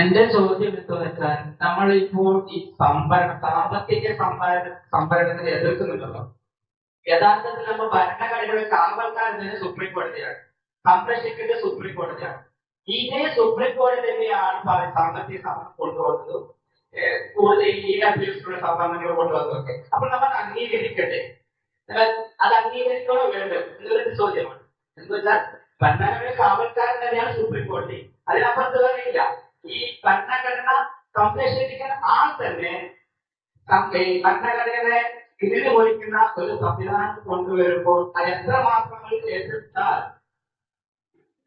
എന്റെ ചോദ്യം എന്ന് വെച്ചാൽ നമ്മൾ ഇപ്പോൾ ഈ സംഭരണ സാമ്പത്തിക സംഭരണ സംഭരണത്തിന് എതിർക്കുന്നുണ്ടല്ലോ. യഥാർത്ഥത്തിൽ നമ്മൾ ഭരണഘടനയുടെ കാവൽക്കാരൻ സുപ്രീം കോടതിയാണ്. സംരക്ഷിക്കേണ്ടത് സുപ്രീം കോടതിയാണ്. ഇതേ സുപ്രീം കോടതി തന്നെയാണ് സാമ്പത്തിക സംഭരണം കൊണ്ടുവന്നതും കൂടുതൽ ഈ അഭ്യർത്ഥിച്ചുള്ള സംഭരണങ്ങൾ കൊണ്ടുവന്നതൊക്കെ. അപ്പോൾ നമ്മൾ അംഗീകരിക്കട്ടെ. അത് അംഗീകരിക്കണോ വേണ്ടത് എന്നുള്ളൊരു ചോദ്യമാണ്. എന്ന് വെച്ചാൽ ഭരണഘടന കാവൽക്കാരൻ തന്നെയാണ് സുപ്രീം കോടതി. അതിനപ്പുറത്ത് വേറെയില്ല. ഈ ഭരണഘടന സംരക്ഷിക്കുന്ന ആൾ തന്നെ ഭരണഘടനയെ പോയിക്കുന്ന ഒരു സംവിധാനം കൊണ്ടുവരുമ്പോൾ അത് എത്ര നമ്മൾ എതിർത്താൽ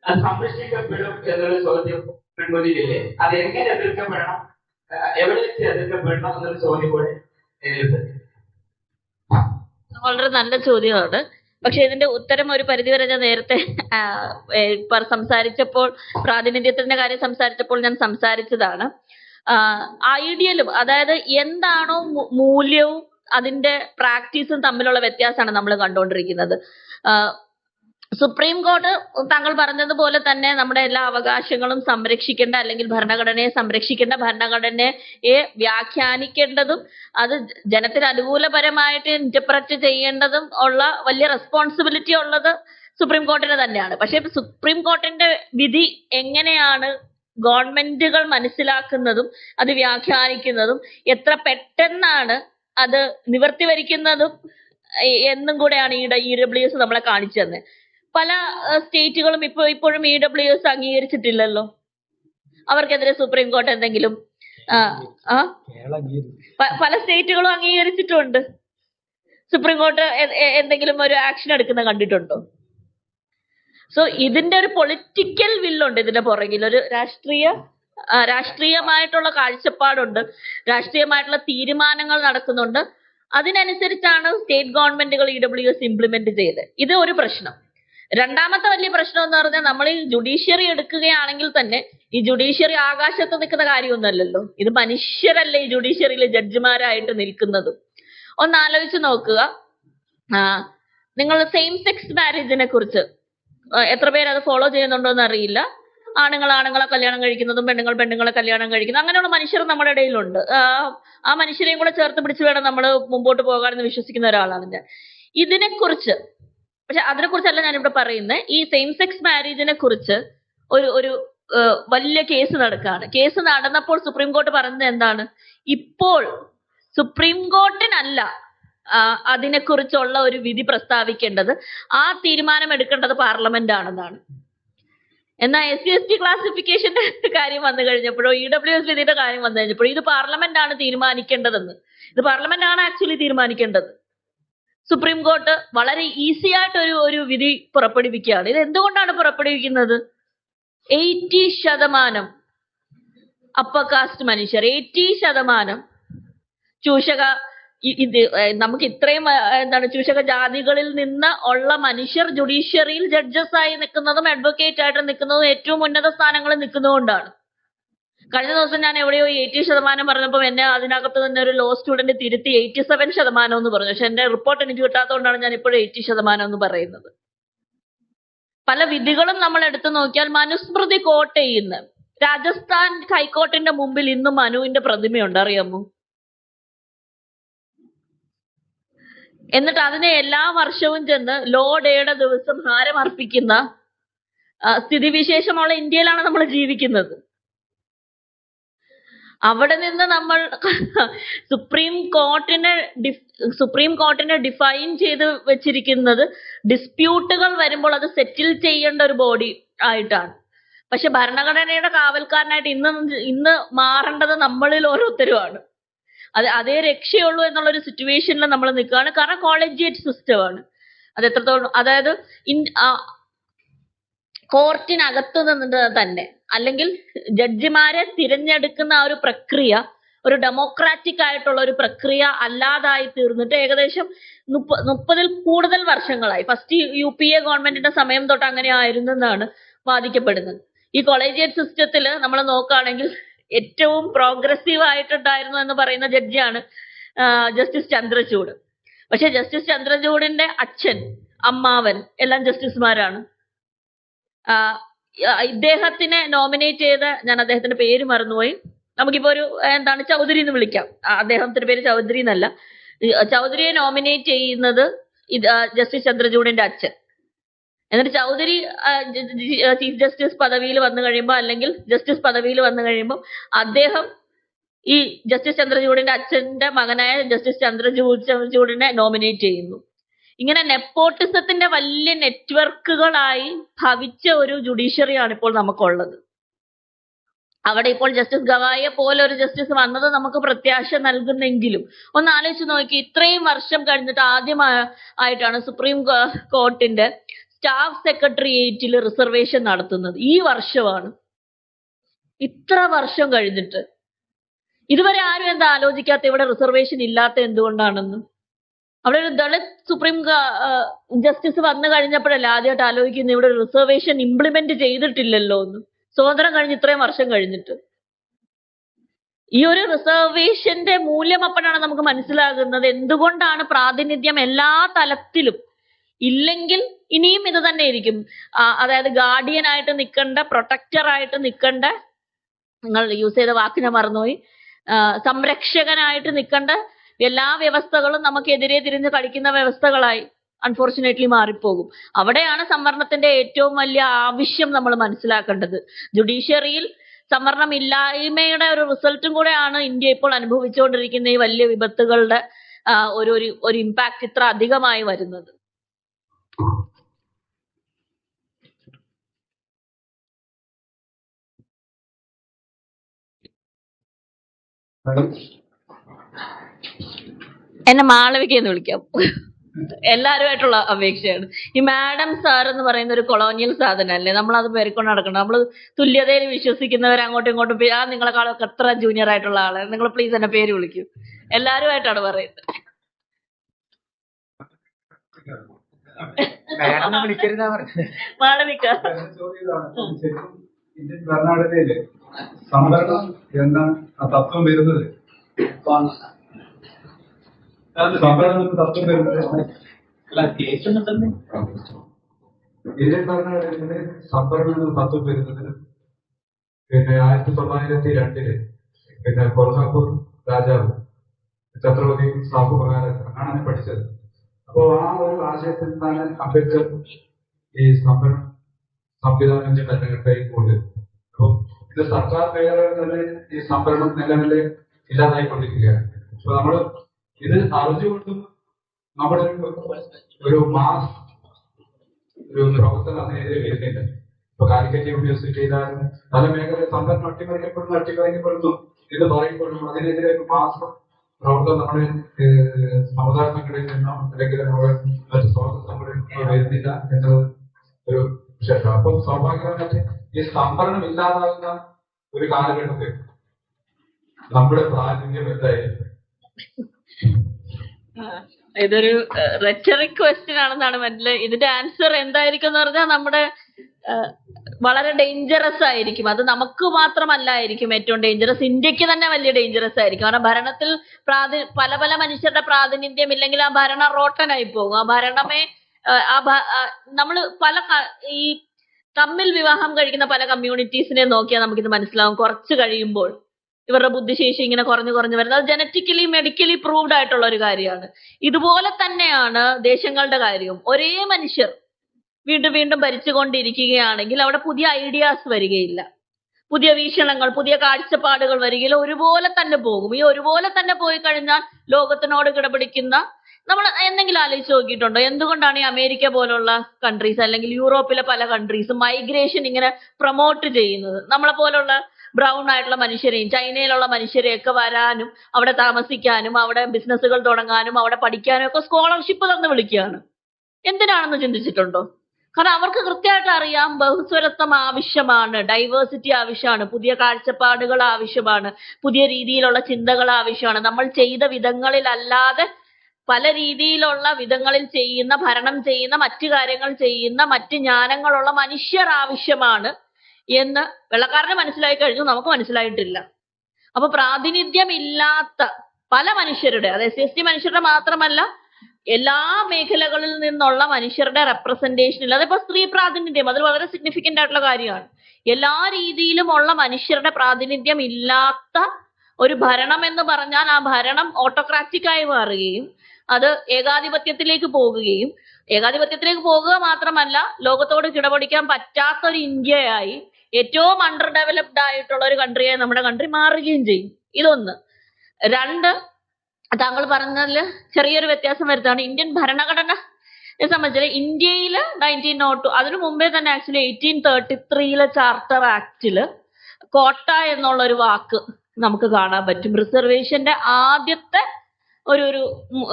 അത് സംരക്ഷിക്കപ്പെടും എന്നൊരു ചോദ്യം പെൺകുതിയില്ലേ അത് എങ്ങനെ എതിർക്കപ്പെടണം? എവിടെ വെച്ച് എതിർക്കപ്പെടണം എന്നൊരു ചോദ്യം കൂടെ വളരെ നല്ല ചോദ്യമാണ്. പക്ഷെ ഇതിന്റെ ഉത്തരം ഒരു പരിധിവരെ ഞാൻ നേരത്തെ സംസാരിച്ചപ്പോൾ പ്രാതിനിധ്യത്തിന്റെ കാര്യം സംസാരിച്ചപ്പോൾ ഞാൻ സംസാരിച്ചതാണ്. ഐഡിയലും അതായത് എന്താണോ മൂല്യവും അതിന്റെ പ്രാക്ടീസും തമ്മിലുള്ള വ്യത്യാസമാണ് നമ്മൾ കണ്ടുകൊണ്ടിരിക്കുന്നത് സുപ്രീം കോടതി താങ്കൾ പറഞ്ഞതുപോലെ തന്നെ നമ്മുടെ എല്ലാ അവകാശങ്ങളും സംരക്ഷിക്കേണ്ട അല്ലെങ്കിൽ ഭരണഘടനയെ സംരക്ഷിക്കേണ്ട ഭരണഘടനയെ വ്യാഖ്യാനിക്കേണ്ടതും അത് ജനത്തിന് അനുകൂലപരമായിട്ട് ഇന്റർപ്രറ്റ് ചെയ്യേണ്ടതും ഉള്ള വലിയ റെസ്പോൺസിബിലിറ്റി ഉള്ളത് സുപ്രീം കോർട്ടിന് തന്നെയാണ്. പക്ഷെ സുപ്രീം കോർട്ടിന്റെ വിധി എങ്ങനെയാണ് ഗവൺമെന്റുകൾ മനസ്സിലാക്കുന്നതും അത് വ്യാഖ്യാനിക്കുന്നതും എത്ര പെട്ടെന്നാണ് അത് നിവർത്തി വരിക്കുന്നതും എന്നും കൂടെയാണ് ഈ ഡബ്ല്യു എസ് നമ്മളെ കാണിച്ചു തന്നെ പല സ്റ്റേറ്റുകളും ഇപ്പോൾ ഇപ്പോഴും ഇ ഡബ്ല്യു എസ് അംഗീകരിച്ചിട്ടില്ലല്ലോ. അവർക്കെതിരെ സുപ്രീം കോടതി എന്തെങ്കിലും പല സ്റ്റേറ്റുകളും അംഗീകരിച്ചിട്ടുണ്ട്. സുപ്രീം എ- എന്തെങ്കിലും ഒരു ആക്ഷൻ എടുക്കുന്ന കണ്ടിട്ടുണ്ടോ? സോ ഇതിന്റെ ഒരു പൊളിറ്റിക്കൽ വില്ലുണ്ട് ഇതിന്റെ പുറകിൽ. ഒരു രാഷ്ട്രീയ രാഷ്ട്രീയമായിട്ടുള്ള കാഴ്ചപ്പാടുണ്ട്. രാഷ്ട്രീയമായിട്ടുള്ള തീരുമാനങ്ങൾ നടക്കുന്നുണ്ട്. അതിനനുസരിച്ചാണ് സ്റ്റേറ്റ് ഗവൺമെന്റുകൾ ഇ ഡബ്ല്യു എസ് ഇംപ്ലിമെന്റ് ചെയ്തത്. ഇത് ഒരു പ്രശ്നം. രണ്ടാമത്തെ വലിയ പ്രശ്നം എന്ന് പറഞ്ഞാൽ നമ്മൾ ഈ ജുഡീഷ്യറി എടുക്കുകയാണെങ്കിൽ തന്നെ ഈ ജുഡീഷ്യറി ആകാശത്ത് നിൽക്കുന്ന കാര്യമൊന്നുമല്ലല്ലോ. ഇത് മനുഷ്യരല്ലേ ഈ ജുഡീഷ്യറിയിൽ ജഡ്ജിമാരായിട്ട് നിൽക്കുന്നത്. ഒന്ന് ആലോചിച്ച് നോക്കുക. നിങ്ങൾ സെയിം സെക്സ് മാരേജിനെ കുറിച്ച് എത്ര പേര് അത് ഫോളോ ചെയ്യുന്നുണ്ടോ എന്ന് അറിയില്ല. ആണുങ്ങൾ ആണുങ്ങളെ കല്യാണം കഴിക്കുന്നതും പെണ്ണുങ്ങൾ പെണ്ണുങ്ങളെ കല്യാണം കഴിക്കുന്നതും അങ്ങനെയുള്ള മനുഷ്യർ നമ്മുടെ ഇടയിലുണ്ട്. ആ, മനുഷ്യരെയും കൂടെ ചേർത്ത് പിടിച്ച് വേണം നമ്മൾ മുമ്പോട്ട് പോകാൻ എന്ന് വിശ്വസിക്കുന്ന ഒരാളാണ് ഞാൻ. ഇതിനെക്കുറിച്ച് പക്ഷെ അതിനെ കുറിച്ചല്ല ഞാനിവിടെ പറയുന്നത് ഈ സെയിം സെക്സ് മാരേജിനെ കുറിച്ച് ഒരു ഒരു വലിയ കേസ് നടക്കുകയാണ് കേസ് നടന്നപ്പോൾ സുപ്രീം കോർട്ട് പറയുന്നത് എന്താണ്? ഇപ്പോൾ സുപ്രീം കോർട്ടിനല്ല അതിനെക്കുറിച്ചുള്ള ഒരു വിധി പ്രസ്താവിക്കേണ്ടത്. ആ തീരുമാനം എടുക്കേണ്ടത് പാർലമെന്റ് ആണെന്നാണ് എന്നാൽ എസ് സി എസ് ടി ക്ലാസിഫിക്കേഷന്റെ കാര്യം വന്നു കഴിഞ്ഞപ്പോഴോ ഇ ഡബ്ല്യു എസ് വിധിയുടെ കാര്യം വന്നു കഴിഞ്ഞപ്പോഴോ ഇത് പാർലമെന്റ് ആണ് തീരുമാനിക്കേണ്ടതെന്ന്. ഇത് പാർലമെന്റ് ആണ് ആക്ച്വലി തീരുമാനിക്കേണ്ടത്. സുപ്രീം കോർട്ട് വളരെ ഈസി ആയിട്ട് ഒരു ഒരു വിധി പുറപ്പെടുവിക്കുകയാണ്. ഇത് എന്തുകൊണ്ടാണ് പുറപ്പെടുവിക്കുന്നത്? എയ്റ്റി ശതമാനം അപ്പർ കാസ്റ്റ് മനുഷ്യർ എയ്റ്റി ശതമാനം ചൂഷക ഇത് നമുക്ക് ഇത്രയും എന്താണ് ചൂഷക ജാതികളിൽ നിന്ന് ഉള്ള മനുഷ്യർ ജുഡീഷ്യറിയിൽ ജഡ്ജസ് ആയി നിൽക്കുന്നതും അഡ്വക്കേറ്റ് ആയിട്ട് നിൽക്കുന്നതും ഏറ്റവും ഉന്നത സ്ഥാനങ്ങളിൽ നിൽക്കുന്നതുകൊണ്ടാണ്. കഴിഞ്ഞ ദിവസം ഞാൻ എവിടെയോ എയ്റ്റി ശതമാനം പറഞ്ഞപ്പോൾ എന്നെ അതിനകത്ത് തന്നെ ഒരു ലോ സ്റ്റുഡന്റ് തിരുത്തി എയ്റ്റി സെവൻ ശതമാനം എന്ന് പറഞ്ഞു. പക്ഷെ എന്റെ റിപ്പോർട്ട് എനിക്ക് കിട്ടാത്തതുകൊണ്ടാണ് ഞാൻ ഇപ്പോഴും എയ്റ്റി ശതമാനം എന്ന് പറയുന്നത്. പല വിധികളും നമ്മൾ എടുത്തു നോക്കിയാൽ മനുസ്മൃതി കോട്ട് ചെയ്യുന്ന രാജസ്ഥാൻ ഹൈക്കോർട്ടിന്റെ മുമ്പിൽ ഇന്നും മനുവിന്റെ പ്രതിമയുണ്ട്. അറിയാമോ? എന്നിട്ട് അതിനെ എല്ലാ വർഷവും ചെന്ന് ലോ ഡേയുടെ ദിവസം ഹാരം അർപ്പിക്കുന്ന സ്ഥിതിവിശേഷമുള്ള ഇന്ത്യയിലാണ് നമ്മൾ ജീവിക്കുന്നത്. അവിടെ നിന്ന് നമ്മൾ സുപ്രീം കോർട്ടിനെ സുപ്രീം കോർട്ടിനെ ഡിഫൈൻ ചെയ്ത് വെച്ചിരിക്കുന്നത് ഡിസ്പ്യൂട്ടുകൾ വരുമ്പോൾ അത് സെറ്റിൽ ചെയ്യേണ്ട ഒരു ബോഡി ആയിട്ടാണ്. പക്ഷെ ഭരണഘടനയുടെ കാവൽക്കാരനായിട്ട് ഇന്ന് ഇന്ന് മാറേണ്ടത് നമ്മളിൽ ഓരോരുത്തരുമാണ്. അത് അതേ രക്ഷയുള്ളൂ എന്നുള്ള ഒരു സിറ്റുവേഷനിൽ നമ്മൾ നിൽക്കുകയാണ്. കാരണം കോളേജിയേറ്റ് സിസ്റ്റമാണ് അത് എത്രത്തോളം അതായത് കോർട്ടിനകത്ത് നിന്ന് തന്നെ. അല്ലെങ്കിൽ ജഡ്ജിമാരെ തിരഞ്ഞെടുക്കുന്ന ആ ഒരു പ്രക്രിയ ഒരു ഡെമോക്രാറ്റിക് ആയിട്ടുള്ള ഒരു പ്രക്രിയ അല്ലാതായി തീർന്നിട്ട് ഏകദേശം മുപ്പ മുപ്പതിൽ കൂടുതൽ വർഷങ്ങളായി. ഫസ്റ്റ് യു പി എ ഗവൺമെന്റിന്റെ സമയം തൊട്ട് അങ്ങനെ ആയിരുന്നു എന്നാണ് വാദിക്കപ്പെടുന്നത്. ഈ കൊളേജിയറ്റ് സിസ്റ്റത്തിൽ നമ്മൾ നോക്കുകയാണെങ്കിൽ ഏറ്റവും പ്രോഗ്രസീവ് ആയിട്ടുണ്ടായിരുന്നു എന്ന് പറയുന്ന ജഡ്ജിയാണ് ജസ്റ്റിസ് ചന്ദ്രചൂഡ്. പക്ഷെ ജസ്റ്റിസ് ചന്ദ്രചൂഡിന്റെ അച്ഛൻ അമ്മാവൻ എല്ലാം ജസ്റ്റിസുമാരാണ് ഇദ്ദേഹത്തിനെ നോമിനേറ്റ് ചെയ്ത ഞാൻ അദ്ദേഹത്തിന്റെ പേര് മറന്നുപോയി. നമുക്കിപ്പോ ഒരു എന്താണ് ചൗധരി എന്ന് വിളിക്കാം. അദ്ദേഹത്തിന്റെ പേര് ചൗധരി എന്നല്ല. ചൗധരിയെ നോമിനേറ്റ് ചെയ്യുന്നത് ജസ്റ്റിസ് ചന്ദ്രചൂഡിന്റെ അച്ഛൻ. എന്നിട്ട് ചൗധരി ചീഫ് ജസ്റ്റിസ് പദവിയിൽ വന്നു കഴിയുമ്പോൾ അല്ലെങ്കിൽ ജസ്റ്റിസ് പദവിയിൽ വന്നു കഴിയുമ്പോൾ അദ്ദേഹം ഈ ജസ്റ്റിസ് ചന്ദ്രചൂഡിന്റെ അച്ഛന്റെ മകനായ ജസ്റ്റിസ് ചന്ദ്രചൂഡ് ചന്ദ്രചൂഡിനെ നോമിനേറ്റ് ചെയ്യുന്നു. ഇങ്ങനെ നെപ്പോട്ടിസത്തിന്റെ വലിയ നെറ്റ്വർക്കുകളായി ഭവിച്ച ഒരു ജുഡീഷ്യറിയാണ് ഇപ്പോൾ നമുക്കുള്ളത്. അവിടെ ഇപ്പോൾ ജസ്റ്റിസ് ഗവായെ പോലെ ഒരു ജസ്റ്റിസ് വന്നത് നമുക്ക് പ്രത്യാശ നൽകുന്നെങ്കിലും ഒന്ന് ആലോചിച്ച് നോക്കി ഇത്രയും വർഷം കഴിഞ്ഞിട്ട് ആദ്യമായിട്ടാണ് സുപ്രീം കോർട്ടിന്റെ സ്റ്റാഫ് സെക്രട്ടേറിയറ്റിൽ റിസർവേഷൻ നടത്തുന്നത്. ഈ വർഷമാണ്. ഇത്ര വർഷം കഴിഞ്ഞിട്ട്. ഇതുവരെ ആരും എന്താ ആലോചിക്കാത്ത ഇവിടെ റിസർവേഷൻ ഇല്ലാത്ത എന്തുകൊണ്ടാണെന്ന്? അവിടെ ഒരു ദളിത് സുപ്രീം ജസ്റ്റിസ് വന്നു കഴിഞ്ഞപ്പോഴല്ലേ ആദ്യമായിട്ട് ആലോചിക്കുന്നത് ഇവിടെ റിസർവേഷൻ ഇംപ്ലിമെന്റ് ചെയ്തിട്ടില്ലല്ലോ എന്ന്. സ്വാതന്ത്ര്യം കഴിഞ്ഞ് ഇത്രയും വർഷം കഴിഞ്ഞിട്ട്. ഈ ഒരു റിസർവേഷന്റെ മൂല്യം അപ്പോഴാണ് നമുക്ക് മനസ്സിലാകുന്നത് എന്തുകൊണ്ടാണ് പ്രാതിനിധ്യം എല്ലാ തലത്തിലും ഇല്ലെങ്കിൽ ഇനിയും ഇത് തന്നെ ഇരിക്കും. അതായത് ഗാർഡിയൻ ആയിട്ട് നിൽക്കേണ്ട പ്രൊട്ടക്ടർ ആയിട്ട് നിൽക്കേണ്ട നിങ്ങൾ യൂസ് ചെയ്ത വാക്കിനെ മറന്നുപോയി. സംരക്ഷകനായിട്ട് നിൽക്കേണ്ട എല്ലാ വ്യവസ്ഥകളും നമുക്കെതിരെ തിരിഞ്ഞ് കളിക്കുന്ന വ്യവസ്ഥകളായി അൺഫോർച്ചുനേറ്റ്ലി മാറിപ്പോകും. അവിടെയാണ് സംവരണത്തിന്റെ ഏറ്റവും വലിയ ആവശ്യം നമ്മൾ മനസ്സിലാക്കേണ്ടത്. ജുഡീഷ്യറിയിൽ സംവരണം ഇല്ലായ്മയുടെ ഒരു റിസൾട്ടും കൂടെയാണ് ഇന്ത്യ ഇപ്പോൾ അനുഭവിച്ചുകൊണ്ടിരിക്കുന്ന ഈ വലിയ വിപത്തുകളുടെ ഒരു ഒരു ഒരു ഇമ്പാക്ട് ഇത്ര അധികമായി വരുന്നത്. മാഡം എന്നെ മാളവിക എന്ന് വിളിക്കാം. എല്ലാവരുമായിട്ടുള്ള അപേക്ഷയാണ്. ഈ മാഡം സാർ എന്ന് പറയുന്ന ഒരു കൊളോണിയൽ സാധനം അല്ലേ നമ്മൾ അത് പേരിക്കൊണ്ട് നടക്കണം. നമ്മൾ തുല്യതയിൽ വിശ്വസിക്കുന്നവർ അങ്ങോട്ടും ഇങ്ങോട്ടും ആ നിങ്ങളെക്കാളൊക്കെ എത്ര ജൂനിയർ ആയിട്ടുള്ള ആൾ നിങ്ങൾ പ്ലീസ് എന്നെ പേര് വിളിക്കൂ. എല്ലാവരുമായിട്ടാണ് പറയുന്നത്. മാളവിക. ഇന്ത്യൻ ഭരണഘടനയിൽ സംവരണം എന്ന ആ തത്വം വരുന്നത് സംവരണം എന്ന തത്വം വരുന്നത് ഇന്ത്യൻ ഭരണഘടനയിൽ സംവരണം എന്ന തത്വം വരുന്നത് പിന്നെ ആയിരത്തി തൊള്ളായിരത്തി രണ്ടിൽ പിന്നെ കൊൽഹാപൂർ രാജാവ് ഛത്രപതി സാഹു ആണ് പഠിച്ചത്. അപ്പോ ആ ഒരു ആശയത്തിൽ നിന്നാണ് അംബേദ്കർ ഈ സംവരണം സംവിധാനം ഭരണഘടനയിൽ കൊണ്ടുവരും അപ്പം ഇത് സർക്കാർ മേഖലകളിൽ തന്നെ ഈ സംവരണം നിലവിൽ ഇല്ലാതായിക്കൊണ്ടിരിക്കുകയാണ്. അപ്പൊ നമ്മൾ ഇത് അറിഞ്ഞുകൊണ്ടും നമ്മുടെ ഒരു- മാസ് ഒരു പ്രൊഫസർ അതിനെതിരെ വരുന്നില്ല. ഇപ്പൊ കാലിക്കറ്റ് യൂണിവേഴ്സിറ്റിയിലായാലും പല മേഖലയിൽ സംവരണം അട്ടിമറിക്കപ്പെടുന്നു അട്ടിമറിക്കപ്പെടുന്നു എന്ന് പറയുമ്പോഴും അതിനെതിരെ ഒരു മാസ് പ്രവർത്തനം നമ്മുടെ സമുദായ സംഘടനയിൽ നിന്നോ അല്ലെങ്കിൽ നമ്മുടെ മറ്റു സ്വാതന്ത്ര്യ സംഘടനയിൽ നിന്നോ വരുന്നില്ല എന്നത് ഒരു വിശേഷം അപ്പം സ്വാഭാവികമായിട്ട് ഈ സംഭരണം ഇല്ലാതാകുന്ന ഒരു കാലഘട്ടത്തിൽ നമ്മുടെ പ്രാതിനിധ്യം എന്തായിരിക്കും? ഇതൊരു റെറ്ററിക് ക്വസ്റ്റ്യൻ ആണെന്നാണ് മനസ്സിലായി ഇതിന്റെ ആൻസർ എന്തായിരിക്കും എന്ന് പറഞ്ഞാൽ നമ്മുടെ വളരെ ഡേഞ്ചറസ് ആയിരിക്കും. അത് നമുക്ക് മാത്രമല്ലായിരിക്കും ഏറ്റവും ഡേഞ്ചറസ് ഇന്ത്യയ്ക്ക് തന്നെ വലിയ ഡേഞ്ചറസ് ആയിരിക്കും. കാരണം ഭരണത്തിൽ പ്രാതി പല പല മനുഷ്യരുടെ പ്രാതിനിധ്യം ഇല്ലെങ്കിൽ ആ ഭരണം റോട്ടനായി പോകും. ആ ഭരണമേ ആ, നമ്മൾ പല ഈ തമ്മിൽ വിവാഹം കഴിക്കുന്ന പല കമ്മ്യൂണിറ്റീസിനെ നോക്കിയാൽ നമുക്കിത് മനസ്സിലാവും. കുറച്ച് കഴിയുമ്പോൾ ഇവരുടെ ബുദ്ധിശേഷി ഇങ്ങനെ കുറഞ്ഞു കുറഞ്ഞു വരുന്നത്. അത് ജനറ്റിക്കലി മെഡിക്കലി പ്രൂവ്ഡ് ആയിട്ടുള്ള ഒരു കാര്യമാണ്. ഇതുപോലെ തന്നെയാണ് ദേശങ്ങളുടെ കാര്യവും. ഒരേ മനുഷ്യർ വീണ്ടും വീണ്ടും ഭരിച്ചുകൊണ്ടിരിക്കുകയാണെങ്കിൽ അവിടെ പുതിയ ഐഡിയാസ് വരികയില്ല. പുതിയ വീക്ഷണങ്ങൾ പുതിയ കാഴ്ചപ്പാടുകൾ വരികയില്ല. ഒരുപോലെ തന്നെ പോകും. ഈ ഒരുപോലെ തന്നെ പോയി കഴിഞ്ഞാൽ ലോകത്തിനോട് കിടപിടിക്കുന്ന നമ്മൾ എന്തെങ്കിലും ആലോചിച്ച് നോക്കിയിട്ടുണ്ടോ? എന്തുകൊണ്ടാണ് ഈ അമേരിക്ക പോലുള്ള കൺട്രീസ് അല്ലെങ്കിൽ യൂറോപ്പിലെ പല കൺട്രീസും മൈഗ്രേഷൻ ഇങ്ങനെ പ്രൊമോട്ട് ചെയ്യുന്നത്? നമ്മളെ പോലുള്ള ബ്രൗൺ ആയിട്ടുള്ള മനുഷ്യരെയും ചൈനയിലുള്ള മനുഷ്യരെയൊക്കെ വരാനും അവിടെ താമസിക്കാനും അവിടെ ബിസിനസ്സുകൾ തുടങ്ങാനും അവിടെ പഠിക്കാനും ഒക്കെ സ്കോളർഷിപ്പ് തന്ന് വിളിക്കുകയാണ്. എന്തിനാണെന്ന് ചിന്തിച്ചിട്ടുണ്ടോ? കാരണം അവർക്ക് കൃത്യമായിട്ട് അറിയാം ബഹുസ്വരത്വം ആവശ്യമാണ് ഡൈവേഴ്സിറ്റി ആവശ്യമാണ് പുതിയ കാഴ്ചപ്പാടുകൾ ആവശ്യമാണ് പുതിയ രീതിയിലുള്ള ചിന്തകൾ ആവശ്യമാണ്. നമ്മൾ ചെയ്ത വിധങ്ങളിലല്ലാതെ പല രീതിയിലുള്ള വിധങ്ങളിൽ ചെയ്യുന്ന ഭരണം ചെയ്യുന്ന മറ്റു കാര്യങ്ങൾ ചെയ്യുന്ന മറ്റ് ജ്ഞാനങ്ങളുള്ള മനുഷ്യർ ആവശ്യമാണ്. എന്ന് വെള്ളക്കാരന് മനസ്സിലായി കഴിഞ്ഞു നമുക്ക് മനസ്സിലായിട്ടില്ല. അപ്പൊ പ്രാതിനിധ്യം ഇല്ലാത്ത പല മനുഷ്യരുടെ അത് എസ് എസ് ടി മനുഷ്യരുടെ മാത്രമല്ല എല്ലാ മേഖലകളിൽ നിന്നുള്ള മനുഷ്യരുടെ റെപ്രസെന്റേഷനിൽ അതിപ്പോ സ്ത്രീ പ്രാതിനിധ്യം അത് വളരെ സിഗ്നിഫിക്കന്റ് ആയിട്ടുള്ള കാര്യമാണ്. എല്ലാ രീതിയിലും ഉള്ള മനുഷ്യരുടെ പ്രാതിനിധ്യം ഇല്ലാത്ത ഒരു ഭരണം എന്ന് പറഞ്ഞാൽ ആ ഭരണം ഓട്ടോക്രാറ്റിക് ആയി മാറുകയും അത് ഏകാധിപത്യത്തിലേക്ക് പോകുകയും ഏകാധിപത്യത്തിലേക്ക് പോകുക മാത്രമല്ല ലോകത്തോട് കിടപിടിക്കാൻ പറ്റാത്ത ഒരു ഇന്ത്യയായി ഏറ്റവും അണ്ടർ ഡെവലപ്ഡ് ആയിട്ടുള്ള ഒരു കൺട്രിയെ നമ്മുടെ കൺട്രി മാറുകയും ചെയ്യും. ഇതൊന്ന്. രണ്ട് താങ്കൾ പറഞ്ഞതിൽ ചെറിയൊരു വ്യത്യാസം വരുത്താണ് ഇന്ത്യൻ ഭരണഘടന സംബന്ധിച്ച് ഇന്ത്യയിൽ നയന്റീൻ നോട്ട് ടു അതിനു മുമ്പേ തന്നെ ആക്ച്വലി എയ്റ്റീൻ തേർട്ടി ത്രീയിലെ ചാർട്ടർ ആക്ടിൽ കോട്ട എന്നുള്ള ഒരു വാക്ക് നമുക്ക് കാണാൻ പറ്റും. റിസർവേഷന്റെ ആദ്യത്തെ ഒരു ഒരു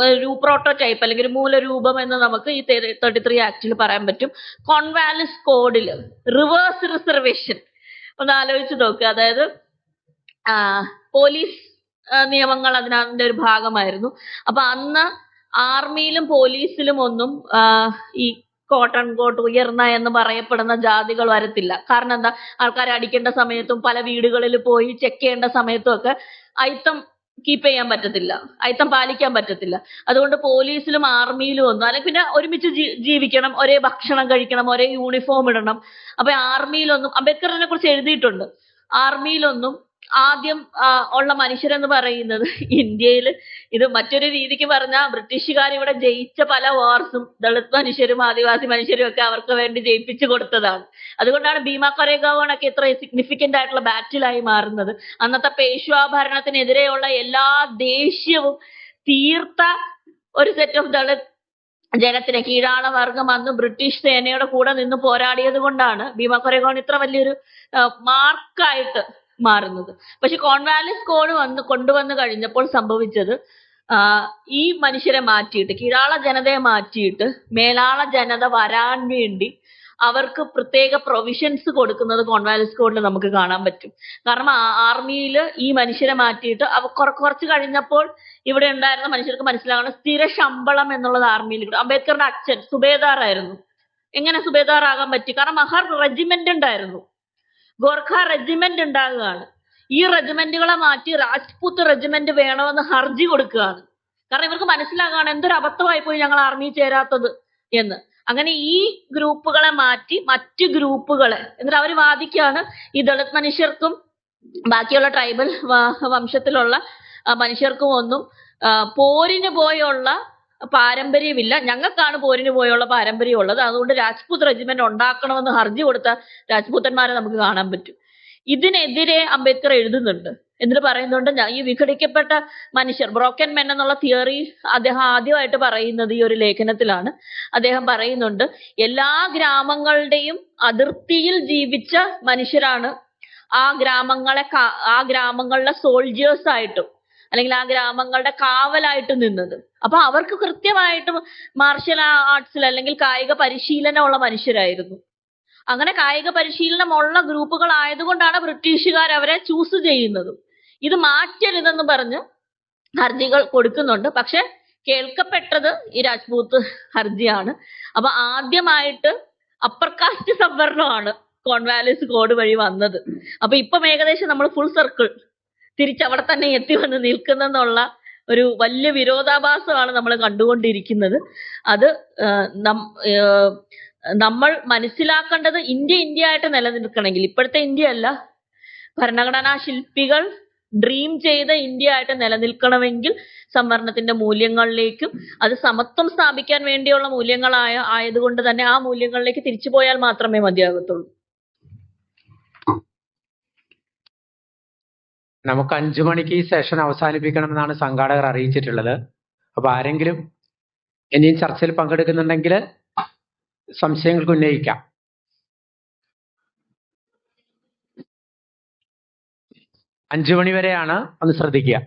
ഒരു പ്രോട്ടോടൈപ്പ് അല്ലെങ്കിൽ ഒരു മൂലരൂപം എന്ന് നമുക്ക് ഈ തേർട്ടി ത്രീ ആക്ടിൽ പറയാൻ പറ്റും. കോൺവാലിസ് കോഡിൽ റിവേഴ്സ് റിസർവേഷൻ ഒന്ന് ആലോചിച്ച് നോക്കുക അതായത് പോലീസ് നിയമങ്ങൾ അതിനതിന്റെ ഒരു ഭാഗമായിരുന്നു. അപ്പൊ അന്ന് ആർമിയിലും പോലീസിലും ഒന്നും ഈ കോട്ട് ഉയർന്ന എന്ന് പറയപ്പെടുന്ന ജാതികൾ വരത്തില്ല. കാരണം എന്താ? ആൾക്കാരെ അടിക്കേണ്ട സമയത്തും പല വീടുകളിൽ പോയി ചെക്ക് ചെയ്യേണ്ട സമയത്തും ഒക്കെ അയിത്തം കീപ്പ് ചെയ്യാൻ പറ്റത്തില്ല. അയിത്തം പാലിക്കാൻ പറ്റത്തില്ല. അതുകൊണ്ട് പോലീസിലും ആർമിയിലും ഒന്നും അല്ലെങ്കിൽ പിന്നെ ഒരുമിച്ച് ജീവിക്കണം ഒരേ ഭക്ഷണം കഴിക്കണം ഒരേ യൂണിഫോം ഇടണം. അപ്പൊ ആർമിയിലൊന്നും അംബേദ്കറിനെ കുറിച്ച് എഴുതിയിട്ടുണ്ട്. ആർമിയിലൊന്നും ആദ്യം ഉള്ള മനുഷ്യരെന്ന് പറയുന്നത് ഇന്ത്യയിൽ ഇത് മറ്റൊരു രീതിക്ക് പറഞ്ഞാൽ ബ്രിട്ടീഷുകാർ ഇവിടെ ജയിച്ച പല വാർസും ദളിത് മനുഷ്യരും ആദിവാസി മനുഷ്യരും ഒക്കെ അവർക്ക് വേണ്ടി ജയിപ്പിച്ചു കൊടുത്തതാണ്. അതുകൊണ്ടാണ് ഭീമ കൊറേഗാവണൊക്കെ ഇത്ര സിഗ്നിഫിക്കന്റ് ആയിട്ടുള്ള ബാറ്റിലായി മാറുന്നത്. അന്നത്തെ പേശ്വാ ഭരണത്തിനെതിരെയുള്ള എല്ലാ ദേഷ്യവും തീർത്ത ഒരു സെറ്റ് ഓഫ് ദളിത് ജനത്തിന് കീഴാള വർഗം അന്ന് ബ്രിട്ടീഷ് സേനയുടെ കൂടെ നിന്ന് പോരാടിയത് കൊണ്ടാണ് ഭീമ ഇത്ര വലിയൊരു മാർക്കായിട്ട് മാറുന്നത്. പക്ഷെ കോൺവാലിസ് കോഡ് വന്ന് കൊണ്ടുവന്നു കഴിഞ്ഞപ്പോൾ സംഭവിച്ചത് ഈ മനുഷ്യരെ മാറ്റിയിട്ട് കീഴാള ജനതയെ മാറ്റിയിട്ട് മേലാള ജനത വരാൻ വേണ്ടി അവർക്ക് പ്രത്യേക പ്രൊവിഷൻസ് കൊടുക്കുന്നത് കോൺവാലിസ് കോഡിൽ നമുക്ക് കാണാൻ പറ്റും. കാരണം ആർമിയിൽ ഈ മനുഷ്യരെ മാറ്റിയിട്ട് അവ കുറ- കുറച്ച് കഴിഞ്ഞപ്പോൾ ഇവിടെ ഉണ്ടായിരുന്ന മനുഷ്യർക്ക് മനസ്സിലാകണം സ്ഥിര ശമ്പളം എന്നുള്ളത് ആർമിയിൽ അംബേദ്കറുടെ അച്ഛൻ സുബേദാർ ആയിരുന്നു. എങ്ങനെ സുബേദാർ ആകാൻ പറ്റി? കാരണം മഹാർ റെജിമെന്റ് ഉണ്ടായിരുന്നു. ഗോർഖ റെജിമെന്റ് ഉണ്ടാകുകയാണ്. ഈ റെജിമെന്റുകളെ മാറ്റി രാജ്പൂത്ത് റെജിമെന്റ് വേണമെന്ന് ഹർജി കൊടുക്കുകയാണ്. കാരണം ഇവർക്ക് മനസ്സിലാകാണ് എന്തൊരു അബദ്ധമായി പോയി ഞങ്ങൾ ആർമിയിൽ ചേരാത്തത് എന്ന്. അങ്ങനെ ഈ ഗ്രൂപ്പുകളെ മാറ്റി മറ്റ് ഗ്രൂപ്പുകളെ എന്നിട്ട് അവർ വാദിക്കുകയാണ് ഈ ദളിത് മനുഷ്യർക്കും ബാക്കിയുള്ള ട്രൈബൽ വംശത്തിലുള്ള മനുഷ്യർക്കും ഒന്നും പോരിന് പോയുള്ള പാരമ്പര്യമില്ല. ഞങ്ങൾക്കാണ് പോരിന് പോയുള്ള പാരമ്പര്യം ഉള്ളത് അതുകൊണ്ട് രാജ്പൂത് റെജിമെന്റ് ഉണ്ടാക്കണമെന്ന് ഹർജി കൊടുത്ത രാജ്പൂത്തന്മാരെ നമുക്ക് കാണാൻ പറ്റും. ഇതിനെതിരെ അംബേദ്കർ എഴുതുന്നുണ്ട്. എന്നിട്ട് പറയുന്നുണ്ട് ഈ വിഘടിക്കപ്പെട്ട മനുഷ്യർ ബ്രോക്കൻ മെൻ എന്നുള്ള തിയറി അദ്ദേഹം ആദ്യമായിട്ട് പറയുന്നത് ഈ ഒരു ലേഖനത്തിലാണ്. അദ്ദേഹം പറയുന്നുണ്ട് എല്ലാ ഗ്രാമങ്ങളുടെയും അതിർത്തിയിൽ ജീവിച്ച മനുഷ്യരാണ് ആ ഗ്രാമങ്ങളെ ആ ഗ്രാമങ്ങളിലെ സോൾജേഴ്സ് ആയിട്ടും അല്ലെങ്കിൽ ആ ഗ്രാമങ്ങളുടെ കാവലായിട്ട് നിന്നത്. അപ്പൊ അവർക്ക് കൃത്യമായിട്ടും മാർഷൽ ആർട്സിൽ അല്ലെങ്കിൽ കായിക പരിശീലനമുള്ള മനുഷ്യരായിരുന്നു. അങ്ങനെ കായിക പരിശീലനമുള്ള ഗ്രൂപ്പുകൾ ആയതുകൊണ്ടാണ് ബ്രിട്ടീഷുകാർ അവരെ ചൂസ് ചെയ്യുന്നതും. ഇത് മാറ്റരുതെന്ന് പറഞ്ഞ് ഹർജികൾ കൊടുക്കുന്നുണ്ട്. പക്ഷെ കേൾക്കപ്പെട്ടത് ഈ രാജ്പൂത്ത് ഹർജിയാണ്. അപ്പൊ ആദ്യമായിട്ട് അപ്പർ കാസ്റ്റ് സംവരണമാണ്. കോൺവാലിസ് കോഡ് വഴി വന്നത്. അപ്പൊ ഇപ്പം ഏകദേശം നമ്മൾ ഫുൾ സർക്കിൾ തിരിച്ചവിടെ തന്നെ എത്തി വന്ന് നിൽക്കുന്നെന്നുള്ള ഒരു വലിയ വിരോധാഭാസമാണ് നമ്മൾ കണ്ടുകൊണ്ടിരിക്കുന്നത്. അത് നമ്മൾ മനസ്സിലാക്കേണ്ടത് ഇന്ത്യ ഇന്ത്യ ആയിട്ട് നിലനിൽക്കണമെങ്കിൽ ഇപ്പോഴത്തെ ഇന്ത്യ അല്ല. ഭരണഘടനാ ശില്പികൾ ഡ്രീം ചെയ്ത ഇന്ത്യ ആയിട്ട് നിലനിൽക്കണമെങ്കിൽ സംവരണത്തിന്റെ മൂല്യങ്ങളിലേക്കും അത് സമത്വം സ്ഥാപിക്കാൻ വേണ്ടിയുള്ള മൂല്യങ്ങളായ ആയതുകൊണ്ട് തന്നെ ആ മൂല്യങ്ങളിലേക്ക് തിരിച്ചു പോയാൽ മാത്രമേ മതിയാകത്തുള്ളൂ. നമുക്ക് അഞ്ചു മണിക്ക് ഈ സെഷൻ അവസാനിപ്പിക്കണം എന്നാണ് സംഘാടകർ അറിയിച്ചിട്ടുള്ളത്. അപ്പൊ ആരെങ്കിലും ഇനിയും ചർച്ചയിൽ പങ്കെടുക്കുന്നുണ്ടെങ്കിൽ സംശയങ്ങൾക്ക് ഉന്നയിക്കാം. അഞ്ചു മണി വരെയാണ് ഒന്ന് ശ്രദ്ധിക്കുക.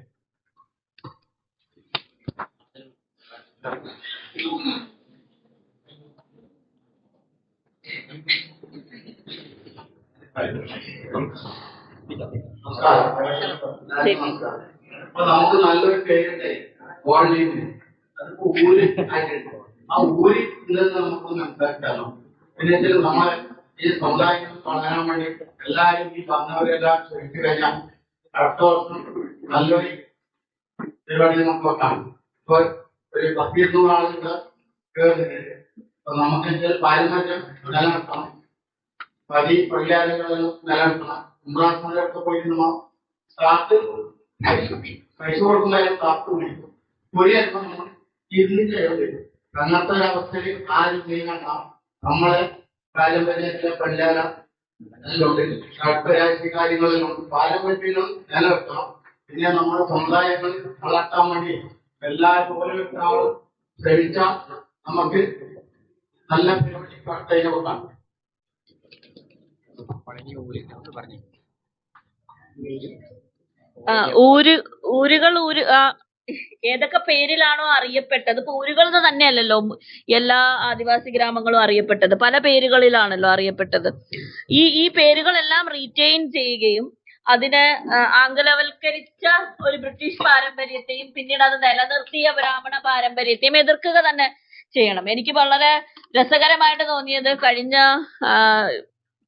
അപ്പൊ നമുക്ക് നല്ലൊരു പേരുണ്ട്. ഓൺലൈനിൽ അതിപ്പോ ഊര് ആയിട്ടുണ്ട്. ആ ഊര് ഇല്ലെന്ന് നമുക്ക് മനസ്സിലാക്കാനോ പിന്നെ വെച്ചാൽ നമ്മൾ ഈ സമുദായം വളരാൻ വേണ്ടി എല്ലാവരും ഈ വന്നവരെല്ലാം ക്ഷണിച്ചു കഴിഞ്ഞാൽ അടുത്ത വർഷം നല്ലൊരു പരിപാടി നമുക്ക് വെക്കാം. ഇപ്പൊ ഒരു പത്തിരുന്നൂറ് ആളുകൾ കയറുന്നുണ്ട് അപ്പൊ നമുക്ക് പാരമ്പര്യം നിലനിർത്തണം. പതി പള്ളിയാളുകളും നിലനിർത്തണം. സമയത്തൊക്കെ പോയിട്ട് നമ്മൾ സ്റ്റാർട്ട് പൈസ കൊടുക്കുന്നതിന് സ്റ്റാർട്ട് വിളിക്കും ചിലപ്പോൾ നമ്മൾ ഇരുന്നിട്ട് വരും. അങ്ങനത്തെ ഒരവസ്ഥയിൽ അവസ്ഥയിൽ ആരും നീങ്ങണ്ട നമ്മളെ പാരമ്പര്യത്തിലെ പള്ളിയാല അതിലുണ്ട് ഷഡ്പരാശി കാര്യങ്ങളിലുണ്ട് പാരമ്പര്യത്തിലും നിലനിർത്തണം പിന്നെ നമ്മുടെ സമുദായങ്ങൾ വളർത്താൻ വേണ്ടി എല്ലാവരും ഓരോ ആളും ശ്രമിച്ചാൽ നമുക്ക് നല്ല പരിപാടി കടത്തയിലോട്ടാണ് ആ, ഊര് ഊരുകൾ ഊര് ഏതൊക്കെ പേരിലാണോ അറിയപ്പെട്ടത്? ഇപ്പൊ ഊരുകൾ എന്ന് തന്നെയല്ലല്ലോ എല്ലാ ആദിവാസി ഗ്രാമങ്ങളും അറിയപ്പെട്ടത്. പല പേരുകളിലാണല്ലോ അറിയപ്പെട്ടത്. ഈ ഈ പേരുകളെല്ലാം റീറ്റെയിൻ ചെയ്യുകയും അതിനെ ആംഗലവൽക്കരിച്ച ഒരു ബ്രിട്ടീഷ് പാരമ്പര്യത്തെയും പിന്നീട് അത് നിലനിർത്തിയ ബ്രാഹ്മണ പാരമ്പര്യത്തെയും എതിർക്കുക തന്നെ ചെയ്യണം. എനിക്ക് വളരെ രസകരമായിട്ട് തോന്നിയത് കഴിഞ്ഞ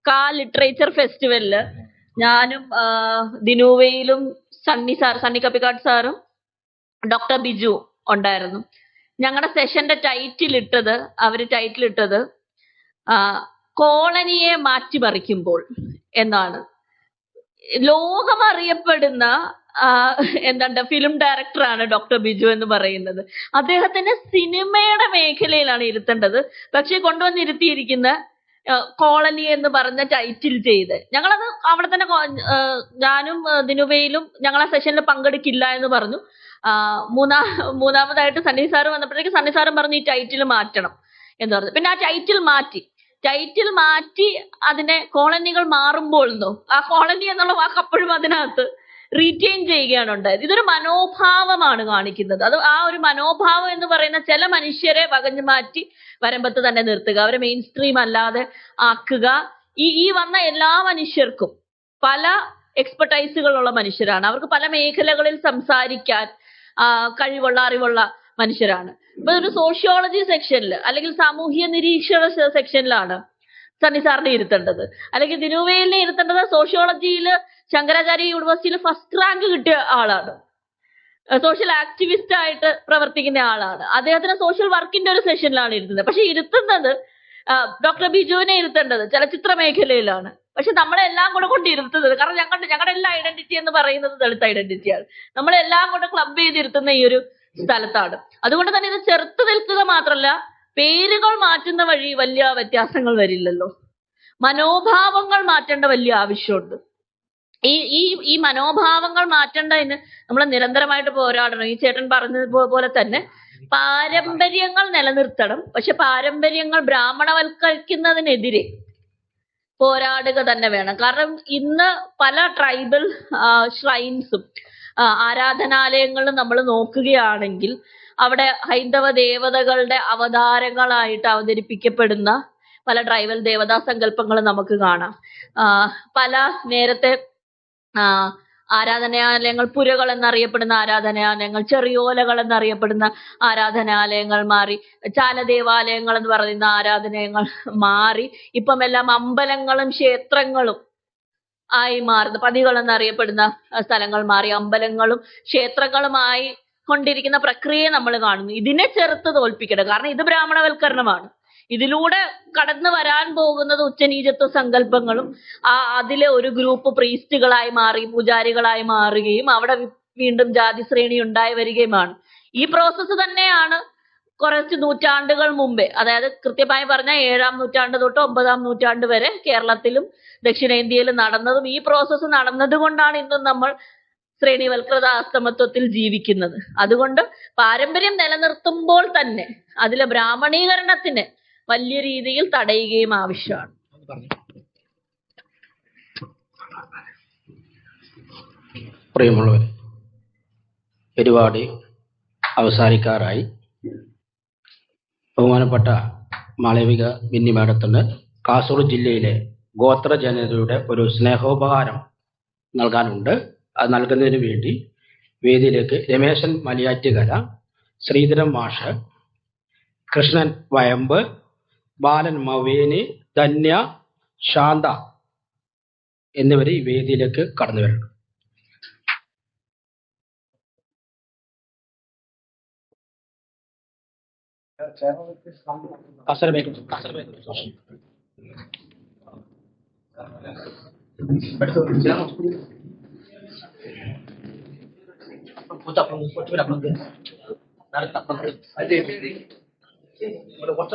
കാ ലിറ്ററേച്ചർ ഫെസ്റ്റിവലിൽ ഞാനും ദിനുവയിലും സണ്ണി സാർ സണ്ണി കപ്പിക്കാട് സാറും ഡോക്ടർ ബിജു ഉണ്ടായിരുന്നു. ഞങ്ങളുടെ സെഷന്റെ ടൈറ്റിൽ ഇട്ടത് അവർ ടൈറ്റിൽ ഇട്ടത് കോളനിയെ മാറ്റിമറിക്കുമ്പോൾ എന്നാണ്. ലോകം അറിയപ്പെടുന്ന എന്താണ് ഫിലിം ഡയറക്ടറാണ് ഡോക്ടർ ബിജു എന്ന് പറയുന്നത്. അദ്ദേഹത്തിന് സിനിമയുടെ മേഖലയിലാണ് ഇരുത്തേണ്ടത്. പക്ഷെ കൊണ്ടുവന്നിരുത്തിയിരിക്കുന്ന കോളനി എന്ന് പറഞ്ഞ ടൈറ്റിൽ ചെയ്ത്. ഞങ്ങളത് അവിടെ തന്നെ ഞാനും ദിനുവേയിലും ഞങ്ങൾ ആ സെഷനിൽ പങ്കെടുക്കില്ല എന്ന് പറഞ്ഞു. മൂന്നാ മൂന്നാമതായിട്ട് സണ്ണി സാറ് വന്നപ്പോഴത്തേക്ക് സണ്ണി സാറും പറഞ്ഞു ഈ ടൈറ്റിൽ മാറ്റണം എന്ന് പറഞ്ഞു. പിന്നെ ആ ടൈറ്റിൽ മാറ്റി. ടൈറ്റിൽ മാറ്റി അതിനെ കോളനികൾ മാറുമ്പോൾ എന്തോ? ആ കോളനി എന്നുള്ള വാക്ക് അപ്പോഴും അതിനകത്ത്. റീറ്റെയിൻ ചെയ്യുകയാണ് ഉണ്ടായത് ഇതൊരു മനോഭാവമാണ് കാണിക്കുന്നത്. അത് ആ ഒരു മനോഭാവം എന്ന് പറയുന്ന ചില മനുഷ്യരെ വകഞ്ഞു മാറ്റി വരമ്പത്ത് തന്നെ നിർത്തുക അവരെ മെയിൻ സ്ട്രീം അല്ലാതെ ആക്കുക. ഈ ഈ വന്ന എല്ലാ മനുഷ്യർക്കും പല എക്സ്പെർട്ടൈസുകളുള്ള മനുഷ്യരാണ്. അവർക്ക് പല മേഖലകളിൽ സംസാരിക്കാൻ കഴിവുള്ള അറിവുള്ള മനുഷ്യരാണ്. ഇപ്പൊ ഒരു സോഷ്യോളജി സെക്ഷനിൽ അല്ലെങ്കിൽ സാമൂഹ്യ നിരീക്ഷണ സെക്ഷനിലാണ് സണ്ണി സാറിനെ ഇരുത്തേണ്ടത്. അല്ലെങ്കിൽ ദിനുവേലിനെ ഇരുത്തേണ്ടത് സോഷ്യോളജിയിൽ ശങ്കരാചാര്യ യൂണിവേഴ്സിറ്റിയിൽ ഫസ്റ്റ് റാങ്ക് കിട്ടിയ ആളാണ്. സോഷ്യൽ ആക്ടിവിസ്റ്റ് ആയിട്ട് പ്രവർത്തിക്കുന്ന ആളാണ്. അദ്ദേഹത്തിന് സോഷ്യൽ വർക്കിന്റെ ഒരു സെഷനിലാണ് ഇരുത്തുന്നത് പക്ഷെ ഇരുത്തുന്നത് ഡോക്ടർ ബിജുവിനെ ഇരുത്തേണ്ടത് ചലച്ചിത്ര മേഖലയിലാണ്. പക്ഷെ നമ്മളെല്ലാം കൂടെ കൊണ്ട് ഇരുത്തുന്നത് കാരണം ഞങ്ങളുടെ ഞങ്ങളുടെ എല്ലാ ഐഡന്റിറ്റി എന്ന് പറയുന്നത് ദളിത് ഐഡന്റിറ്റിയാണ് നമ്മളെല്ലാം കൂടെ ക്ലബ് ചെയ്തിരുത്തുന്ന ഈ ഒരു സ്ഥലത്താണ്. അതുകൊണ്ട് തന്നെ ഇത് ചെറുത്ത് നിൽക്കുക മാത്രമല്ല പേരുകൾ മാറ്റുന്ന വഴി വലിയ വ്യത്യാസങ്ങൾ വരില്ലല്ലോ. മനോഭാവങ്ങൾ മാറ്റേണ്ട വലിയ ആവശ്യമുണ്ട്. ഈ ഈ ഈ മനോഭാവങ്ങൾ മാറ്റേണ്ടതിന് നമ്മൾ നിരന്തരമായിട്ട് പോരാടണം ഈ ചേട്ടൻ പറഞ്ഞത് പോലെ തന്നെ പാരമ്പര്യങ്ങൾ നിലനിർത്തണം. പക്ഷെ പാരമ്പര്യങ്ങൾ ബ്രാഹ്മണവൽക്കരിക്കുന്നതിനെതിരെ പോരാടുക തന്നെ വേണം. കാരണം ഇന്ന് പല ട്രൈബൽ ഷ്രൈൻസും ആരാധനാലയങ്ങളും നമ്മൾ നോക്കുകയാണെങ്കിൽ അവിടെ ഹൈന്ദവ ദേവതകളുടെ അവതാരങ്ങളായിട്ട് അവതരിപ്പിക്കപ്പെടുന്ന പല ട്രൈബൽ ദേവതാ സങ്കല്പങ്ങൾ നമുക്ക് കാണാം. പല നേരത്തെ ആരാധനാലയങ്ങൾ പുരകൾ എന്നറിയപ്പെടുന്ന ആരാധനാലയങ്ങൾ ചെറിയോലകൾ എന്നറിയപ്പെടുന്ന ആരാധനാലയങ്ങൾ മാറി ചാലദേവാലയങ്ങൾ എന്ന് പറയുന്ന ആരാധനാലയങ്ങൾ മാറി ഇപ്പം എല്ലാം അമ്പലങ്ങളും ക്ഷേത്രങ്ങളും ആയി മാറുന്ന. പതികൾ എന്നറിയപ്പെടുന്ന സ്ഥലങ്ങൾ മാറി അമ്പലങ്ങളും ക്ഷേത്രങ്ങളുമായി കൊണ്ടിരിക്കുന്ന പ്രക്രിയയെ നമ്മൾ കാണുന്നു. ഇതിനെ ചെറുത്ത് തോൽപ്പിക്കണം കാരണം ഇത് ബ്രാഹ്മണവൽക്കരണമാണ്. ഇതിലൂടെ കടന്നു വരാൻ പോകുന്നത് ഉച്ചനീചത്വ സങ്കല്പങ്ങളും ആ അതിലെ ഒരു ഗ്രൂപ്പ് പ്രീസ്റ്റുകളായി മാറി പൂജാരികളായി മാറുകയും അവിടെ വീണ്ടും ജാതി ശ്രേണി ഉണ്ടായി വരികയുമാണ്. ഈ പ്രോസസ്സ് തന്നെയാണ് കുറച്ച് നൂറ്റാണ്ടുകൾ മുമ്പേ അതായത് കൃത്യമായി പറഞ്ഞാൽ ഏഴാം നൂറ്റാണ്ട് തൊട്ട് ഒമ്പതാം നൂറ്റാണ്ട് വരെ കേരളത്തിലും ദക്ഷിണേന്ത്യയിലും നടന്നതും ഈ പ്രോസസ്സ് നടന്നതുകൊണ്ടാണ് ഇന്നും നമ്മൾ ശ്രേണിവൽകൃത ആസ്തമത്വത്തിൽ ജീവിക്കുന്നത്. അതുകൊണ്ട് പാരമ്പര്യം നിലനിർത്തുമ്പോൾ തന്നെ അതിലെ ബ്രാഹ്മണീകരണത്തിന് വലിയ രീതിയിൽ തടയുകയും ആവശ്യമാണ്. പ്രിയമുള്ളവരെ പരിപാടി അവസാനിക്കാറായി. ബഹുമാനപ്പെട്ട മാളവിക ബിന്നി മാഡത്തിന് കാസർഗോഡ് ജില്ലയിലെ ഗോത്ര ജനതയുടെ ഒരു സ്നേഹോപഹാരം നൽകാനുണ്ട്. അത് നൽകുന്നതിന് വേണ്ടി വേദിയിലേക്ക് രമേശൻ മലയാറ്റുകര ശ്രീധരൻ മാഷ് കൃഷ്ണൻ വയമ്പ് ബാലൻ മവേനി ധന്യ ശാന്ത എന്നിവർ ഈ വേദിയിലേക്ക് കടന്നു വരണം. നടത്തപ്പുറത്ത് What